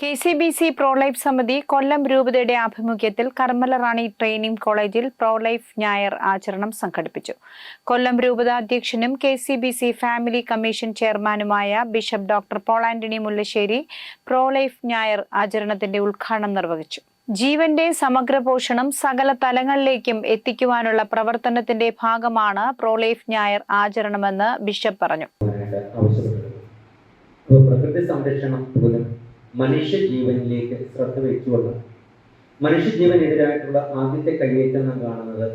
K C B C pro life സമിതി കൊല്ലം രൂപതയുടെ ആഭിമുഖ്യത്തിൽ കർമ്മല റാണി ട്രെയിനിംഗ് കോളേജിൽ പ്രോലൈഫ് ഞായർ ആചരണം സംഘടിപ്പിച്ചു. കൊല്ലം രൂപത അധ്യക്ഷനും K C B C family commission ചെയർമാനുമായ bishop doctor Paul Antony Mullassery pro life ഞായർ ആചരണത്തിന്റെ ഉദ്ഘാടനം നിർവഹിച്ചു. ജീവന്റെ സമഗ്ര പോഷണം സകല തലങ്ങളിലേക്കും എത്തിക്കുവാനുള്ള പ്രവർത്തനത്തിന്റെ ഭാഗമാണ് പ്രോലൈഫ് ഞായർ ആചരണമെന്ന് ബിഷപ്പ് പറഞ്ഞു. മനുഷ്യ ജീവനിലേക്ക് ശ്രദ്ധ വെച്ചുകൊണ്ട് മനുഷ്യ ജീവനെതിരായിട്ടുള്ള ആദ്യത്തെ കയ്യേറ്റം നാം കാണുന്നത്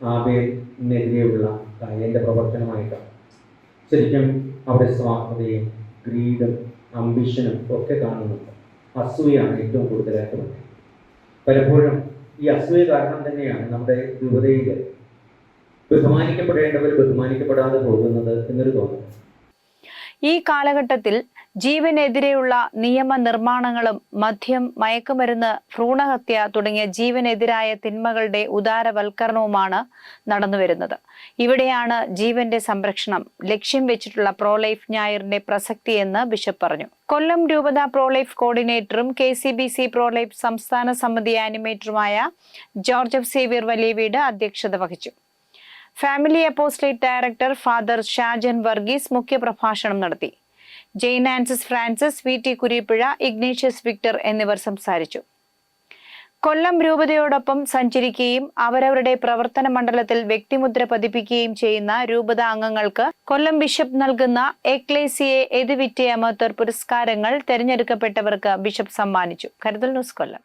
ആബേലിനെതിരെയുള്ള കയ്യന്റെ പ്രവർത്തനമായിട്ടാണ്. ശരിക്കും അവിടെ സ്വാർത്ഥതയും ഗ്രീഡും അംബിഷനും ഒക്കെ കാണുന്നുണ്ട്. അസൂയാണ് ഏറ്റവും കൂടുതലായിട്ട് വന്നത്. പലപ്പോഴും ഈ അസൂയ കാരണം തന്നെയാണ് നമ്മുടെ രൂപതയിൽ ബഹുമാനിക്കപ്പെടേണ്ടവർ ബഹുമാനിക്കപ്പെടാതെ പോകുന്നത് എന്നൊരു തോന്നൽ. ഈ കാലഘട്ടത്തിൽ ജീവനെതിരെയുള്ള നിയമ നിർമ്മാണങ്ങളും മദ്യം മയക്കുമരുന്ന് ഭ്രൂണഹത്യ തുടങ്ങിയ ജീവനെതിരായ തിന്മകളുടെ ഉദാരവൽക്കരണവുമാണ് നടന്നുവരുന്നത് ഇവിടെയാണ് ജീവന്റെ സംരക്ഷണം ലക്ഷ്യം വെച്ചിട്ടുള്ള പ്രോലൈഫ് ഞായറിന്റെ പ്രസക്തി എന്ന് ബിഷപ്പ് പറഞ്ഞു. കൊല്ലം രൂപത pro life കോർഡിനേറ്ററും K C B C pro life സംസ്ഥാന സമിതി ആനിമേറ്ററുമായ ജോർജ് എഫ് സേവ്യർ വലിയ വീട് അധ്യക്ഷത വഹിച്ചു. Family apostolate director father Shajan Varghese മുഖ്യപ്രഭാഷണം നടത്തി. Jain Ansys Francis V T Kurippuzha Ignatius Victor എന്നിവർ സംസാരിച്ചു. കൊല്ലം രൂപതയോടൊപ്പം സഞ്ചരിക്കുകയും അവരവരുടെ പ്രവർത്തന മണ്ഡലത്തിൽ വ്യക്തിമുദ്ര പതിപ്പിക്കുകയും ചെയ്യുന്ന രൂപത അംഗങ്ങൾക്ക് കൊല്ലം ബിഷപ്പ് നൽകുന്ന എക്ലേസിയെ എതിവിറ്റ അമത്തർ പുരസ്കാരങ്ങൾ തെരഞ്ഞെടുക്കപ്പെട്ടവർക്ക് ബിഷപ്പ് സമ്മാനിച്ചു. കരുതൽ ന്യൂസ് കൊല്ലം.